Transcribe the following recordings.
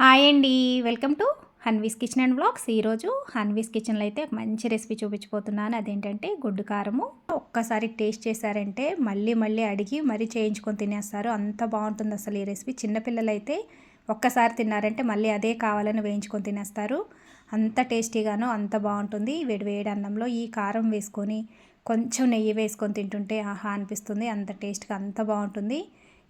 Hi అండి. Welcome to Hanvi's kitchen and blogs ఈరోజు హన్వీస్ కిచెన్లో అయితే ఒక మంచి రెసిపీ చూపించిపోతున్నాను. అదేంటంటే గుడ్డు కారము. ఒక్కసారి టేస్ట్ చేశారంటే మళ్ళీ మళ్ళీ అడిగి మరీ చేయించుకొని తినేస్తారు. అంత బాగుంటుంది అసలు ఈ రెసిపీ. చిన్నపిల్లలు అయితే ఒక్కసారి తిన్నారంటే మళ్ళీ అదే కావాలని వేయించుకొని తినేస్తారు. అంత టేస్టీగాను అంత బాగుంటుంది. వేడి వేడి అన్నంలో ఈ కారం వేసుకొని కొంచెం నెయ్యి వేసుకొని తింటుంటే ఆహా అనిపిస్తుంది. అంత టేస్ట్గా అంత బాగుంటుంది.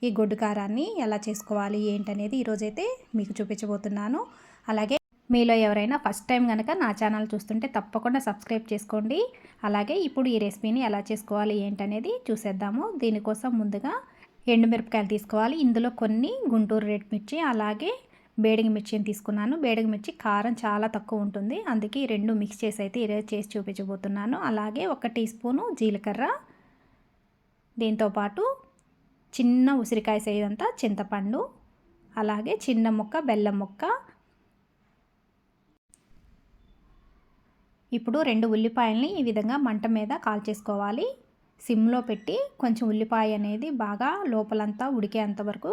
ఈ గొడ్డు కారాన్ని ఎలా చేసుకోవాలి ఏంటనేది ఈరోజైతే మీకు చూపించబోతున్నాను. అలాగే మీలో ఎవరైనా ఫస్ట్ టైం కనుక నా ఛానల్ చూస్తుంటే తప్పకుండా సబ్స్క్రైబ్ చేసుకోండి. అలాగే ఇప్పుడు ఈ రెసిపీని ఎలా చేసుకోవాలి ఏంటనేది చూసేద్దాము. దీనికోసం ముందుగా ఎండుమిరపకాయలు తీసుకోవాలి. ఇందులో కొన్ని గుంటూరు రెడ్ మిర్చి అలాగే బేడిగి మిర్చిని తీసుకున్నాను. బేడిగి మిర్చి కారం చాలా తక్కువ ఉంటుంది. అందుకే ఈ రెండు మిక్స్ చేసి అయితే ఈరోజు చేసి చూపించబోతున్నాను. అలాగే ఒక టీ స్పూను జీలకర్ర. దీంతోపాటు చిన్న ఉసిరికాయ సైజ్ అంతా చింతపండు అలాగే చిన్న ముక్క బెల్లం ముక్క. ఇప్పుడు రెండు ఉల్లిపాయల్ని ఈ విధంగా మంట మీద కాల్చేసుకోవాలి. సిమ్లో పెట్టి కొంచెం ఉల్లిపాయ అనేది బాగా లోపలంతా ఉడికేంత వరకు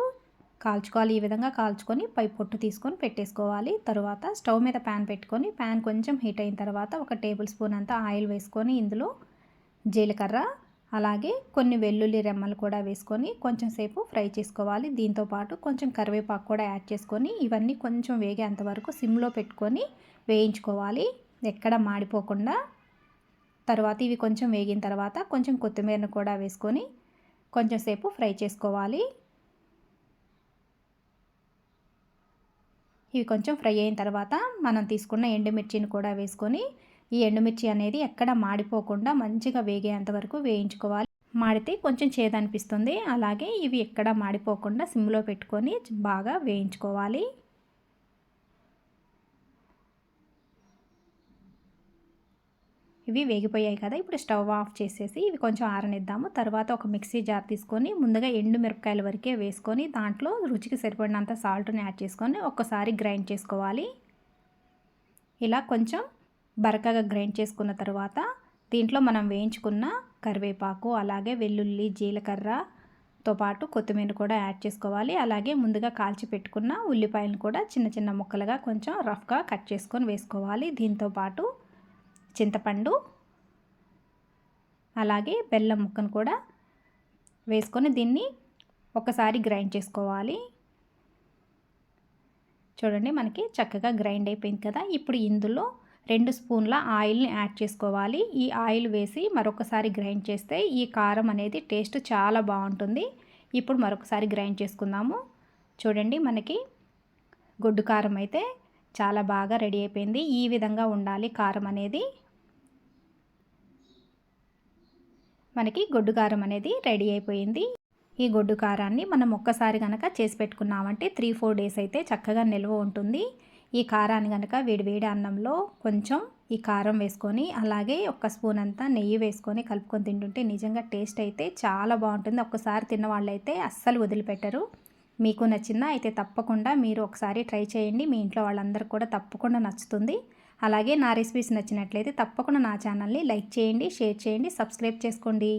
కాల్చుకోవాలి. ఈ విధంగా కాల్చుకొని పై పొట్టు తీసుకొని పెట్టేసుకోవాలి. తర్వాత స్టవ్ మీద ప్యాన్ పెట్టుకొని ప్యాన్ కొంచెం హీట్ అయిన తర్వాత ఒక టేబుల్ స్పూన్ అంతా ఆయిల్ వేసుకొని ఇందులో జీలకర్ర అలాగే కొన్ని వెల్లుల్లి రెమ్మలు కూడా వేసుకొని కొంచెం సేపు ఫ్రై చేసుకోవాలి. దీంతోపాటు కొంచెం కరివేపాకు కూడా యాడ్ చేసుకొని ఇవన్నీ కొంచెం వేగేంత వరకు సిమ్లో పెట్టుకొని వేయించుకోవాలి. ఎక్కడ మాడిపోకుండా. తర్వాత ఇవి కొంచెం వేగిన తర్వాత కొంచెం కొత్తిమీరను కూడా వేసుకొని కొంచెం సేపు ఫ్రై చేసుకోవాలి. ఇవి కొంచెం ఫ్రై అయిన తర్వాత మనం తీసుకున్న ఎండుమిర్చిని కూడా వేసుకొని ఈ ఎండుమిర్చి అనేది ఎక్కడ మాడిపోకుండా మంచిగా వేగేంత వరకు వేయించుకోవాలి. మాడితే కొంచెం చేదనిపిస్తుంది. అలాగే ఇవి ఎక్కడ మాడిపోకుండా సిమ్లో పెట్టుకొని బాగా వేయించుకోవాలి. ఇవి వేగిపోయాయి కదా ఇప్పుడు స్టవ్ ఆఫ్ చేసేసి ఇవి కొంచెం ఆరనిద్దాము. తర్వాత ఒక మిక్సీ జార్ తీసుకొని ముందుగా ఎండు మిరపకాయల వరకే వేసుకొని దాంట్లో రుచికి సరిపడినంత సాల్ట్ని యాడ్ చేసుకొని ఒక్కసారి గ్రైండ్ చేసుకోవాలి. ఇలా కొంచెం బరకగా గ్రైండ్ చేసుకున్న తర్వాత దీంట్లో మనం వేయించుకున్న కరివేపాకు అలాగే వెల్లుల్లి జీలకర్రతో పాటు కొత్తిమీర కూడా యాడ్ చేసుకోవాలి. అలాగే ముందుగా కాల్చి పెట్టుకున్న ఉల్లిపాయలను కూడా చిన్న చిన్న ముక్కలుగా కొంచెం రఫ్గా కట్ చేసుకొని వేసుకోవాలి. దీంతోపాటు చింతపండు అలాగే బెల్లం ముక్కను కూడా వేసుకొని దీన్ని ఒకసారి గ్రైండ్ చేసుకోవాలి. చూడండి మనకి చక్కగా గ్రైండ్ అయిపోయింది కదా. ఇప్పుడు ఇందులో రెండు స్పూన్ల ఆయిల్ని యాడ్ చేసుకోవాలి. ఈ ఆయిల్ వేసి మరొకసారి గ్రైండ్ చేస్తే ఈ కారం అనేది టేస్ట్ చాలా బాగుంటుంది. ఇప్పుడు మరొకసారి గ్రైండ్ చేసుకుందాము. చూడండి మనకి గొడ్డు కారం అయితే చాలా బాగా రెడీ అయిపోయింది. ఈ విధంగా ఉండాలి కారం అనేది. మనకి గొడ్డు కారం అనేది రెడీ అయిపోయింది. ఈ గొడ్డు కారాన్ని మనం ఒక్కసారి కనుక చేసి పెట్టుకున్నామంటే త్రీ ఫోర్ డేస్ అయితే చక్కగా నిల్వ ఉంటుంది. ఈ కారాన్ని కనుక వేడివేడి అన్నంలో కొంచెం ఈ కారం వేసుకొని అలాగే ఒక స్పూన్ అంతా నెయ్యి వేసుకొని కలుపుకొని తింటుంటే నిజంగా టేస్ట్ అయితే చాలా బాగుంటుంది. ఒక్కసారి తిన్న వాళ్ళైతే అస్సలు వదిలిపెట్టరు. మీకు నచ్చిందా అయితే తప్పకుండా మీరు ఒకసారి ట్రై చేయండి. మీ ఇంట్లో వాళ్ళందరూ కూడా తప్పకుండా నచ్చుతుంది. అలాగే నా రెసిపీస్ నచ్చినట్లయితే తప్పకుండా నా ఛానల్ని లైక్ చేయండి షేర్ చేయండి సబ్స్క్రైబ్ చేసుకోండి.